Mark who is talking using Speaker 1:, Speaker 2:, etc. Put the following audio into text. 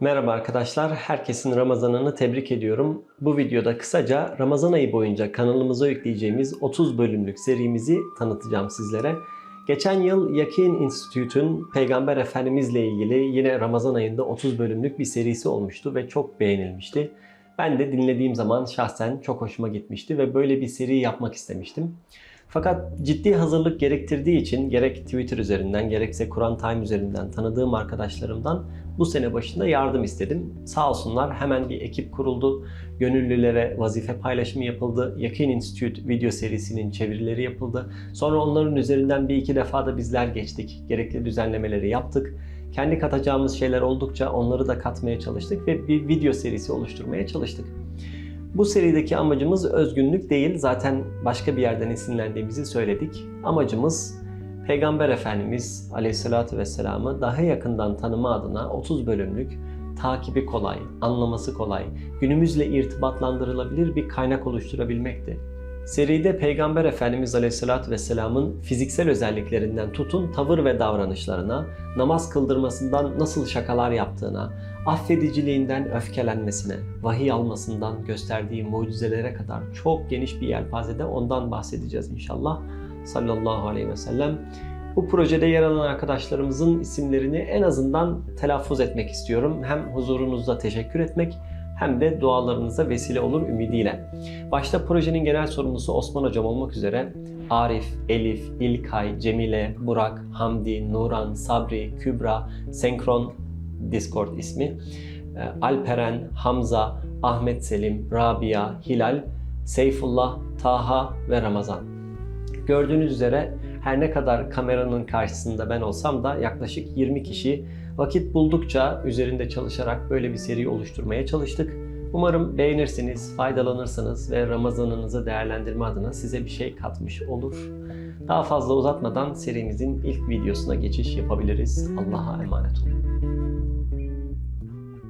Speaker 1: Merhaba arkadaşlar, herkesin Ramazan'ını tebrik ediyorum. Bu videoda kısaca Ramazan ayı boyunca kanalımıza yükleyeceğimiz 30 bölümlük serimizi tanıtacağım sizlere. Geçen yıl Yakin Institute'ün Peygamber Efendimizle ilgili yine Ramazan ayında 30 bölümlük bir serisi olmuştu ve çok beğenilmişti. Ben de dinlediğim zaman şahsen çok hoşuma gitmişti ve böyle bir seri yapmak istemiştim. Fakat ciddi hazırlık gerektirdiği için gerek Twitter üzerinden gerekse Kur'an Time üzerinden tanıdığım arkadaşlarımdan bu sene başında yardım istedim. Sağ olsunlar hemen bir ekip kuruldu. Gönüllülere vazife paylaşımı yapıldı. Yakin Institute video serisinin çevirileri yapıldı. Sonra onların üzerinden bir iki defa da bizler geçtik. Gerekli düzenlemeleri yaptık. Kendi katacağımız şeyler oldukça onları da katmaya çalıştık ve bir video serisi oluşturmaya çalıştık. Bu serideki amacımız özgünlük değil. Zaten başka bir yerden esinlendiğimizi söyledik. Amacımız Peygamber Efendimiz Aleyhisselatü Vesselam'ı daha yakından tanıma adına 30 bölümlük takibi kolay, anlaması kolay, günümüzle irtibatlandırılabilir bir kaynak oluşturabilmekti. Seride Peygamber Efendimiz Aleyhisselatü Vesselam'ın fiziksel özelliklerinden tutun tavır ve davranışlarına, namaz kıldırmasından nasıl şakalar yaptığına, affediciliğinden öfkelenmesine, vahiy almasından gösterdiği mucizelere kadar çok geniş bir yelpazede ondan bahsedeceğiz inşallah. Sallallahu aleyhi ve sellem. Bu projede yer alan arkadaşlarımızın isimlerini en azından telaffuz etmek istiyorum. Hem huzurunuzda teşekkür etmek hem de dualarınıza vesile olur ümidiyle. Başta projenin genel sorumlusu Osman Hocam olmak üzere Arif, Elif, İlkay, Cemile, Burak, Hamdi, Nuran, Sabri, Kübra, Senkron Discord ismi, e, Alperen, Hamza, Ahmet Selim, Rabia, Hilal, Seyfullah, Taha ve Ramazan. Gördüğünüz üzere her ne kadar kameranın karşısında ben olsam da yaklaşık 20 kişi vakit buldukça üzerinde çalışarak böyle bir seri oluşturmaya çalıştık. Umarım beğenirsiniz, faydalanırsınız ve Ramazanınızı değerlendirme adına size bir şey katmış olur. Daha fazla uzatmadan serimizin ilk videosuna geçiş yapabiliriz. Allah'a emanet olun.